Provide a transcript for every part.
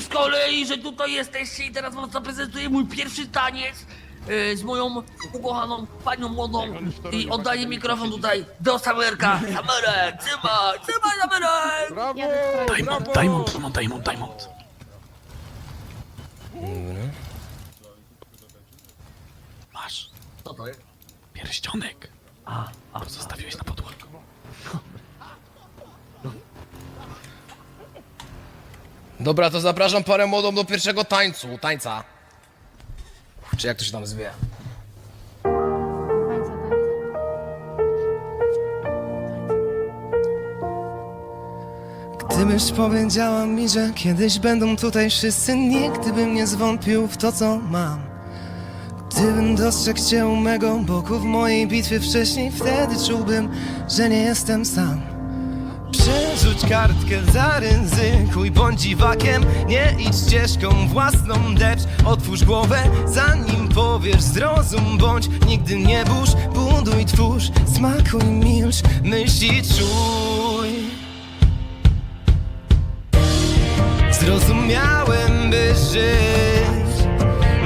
z kolei, że tutaj jesteście i teraz wam zaprezentuję mój pierwszy taniec e, z moją ukochaną panią młodą i oddaję mikrofon tutaj do Samerka. Samerek, trzymaj, trzymaj Samerek! Brawo! Diamond, brawo! Diamond, Diamond, Diamond, Diamond. Masz Co to jest? pierścionek. A, a, zostawiłeś na podłodze. Dobra, to zapraszam parę młodą do pierwszego tańcu, tańca. Czy jak to się tam zwie? Gdybyś powiedziała mi, że kiedyś będą tutaj wszyscy Nigdy bym nie zwątpił w to, co mam Gdybym dostrzegł cię u mego boku w mojej bitwie wcześniej Wtedy czułbym, że nie jestem sam Przerzuć kartkę, zaryzykuj, bądź dziwakiem Nie idź ścieżką własną, depcz Otwórz głowę, zanim powiesz Zrozum, bądź nigdy nie burz Buduj, twórz, smakuj, milcz Myśli, czuj. Zrozumiałem, by żyć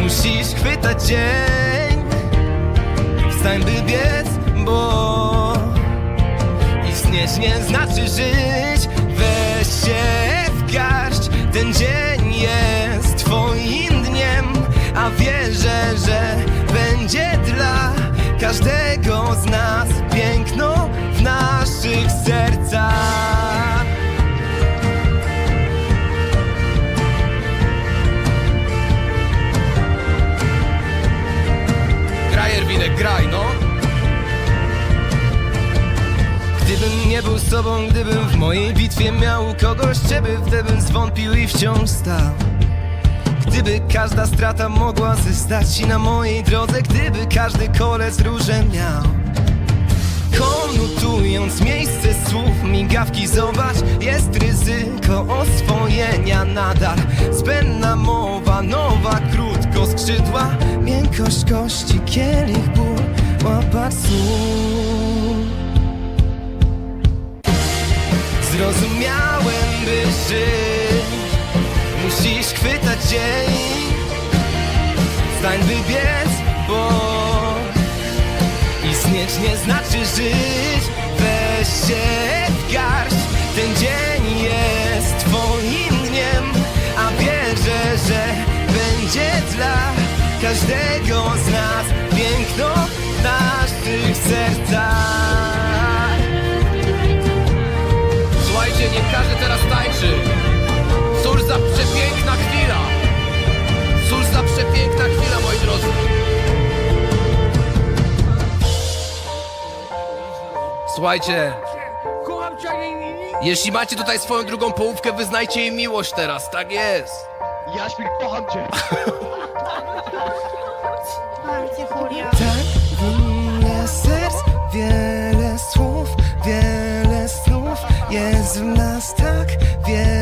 Musisz chwytać dzień Wstań, by biec, bo Istnieć nie znaczy żyć. Weź się w garść Ten dzień jest twoim dniem A wierzę, Gdybym nie był sobą, gdybym w mojej bitwie miał kogoś Ciebie, wtedy zwątpił i wciąż stał? Gdyby każda strata mogła zostać ci na mojej drodze Gdyby każdy kolec róże miał. Konutując miejsce słów, migawki zobacz Jest ryzyko oswojenia nadal. Zbędna mowa, nowa, krótko skrzydła Miękkość kości, kielich, ból, łapać słów Zrozumiałem, by żyć. Musisz chwytać dzień. Stań, by biec, bo Istnieć nie znaczy żyć. Weź się w garść. Ten dzień jest twoim dniem A wierzę, że będzie dla Każdego z nas Piękno Słuchajcie, Kocham cię, nie, nie, nie. jeśli macie tutaj swoją drugą połówkę, wyznajcie jej miłość teraz, tak jest. Jaśmin, kocham cię. Tak wiele serc, wiele słów, wiele snów jest w nas tak wiele.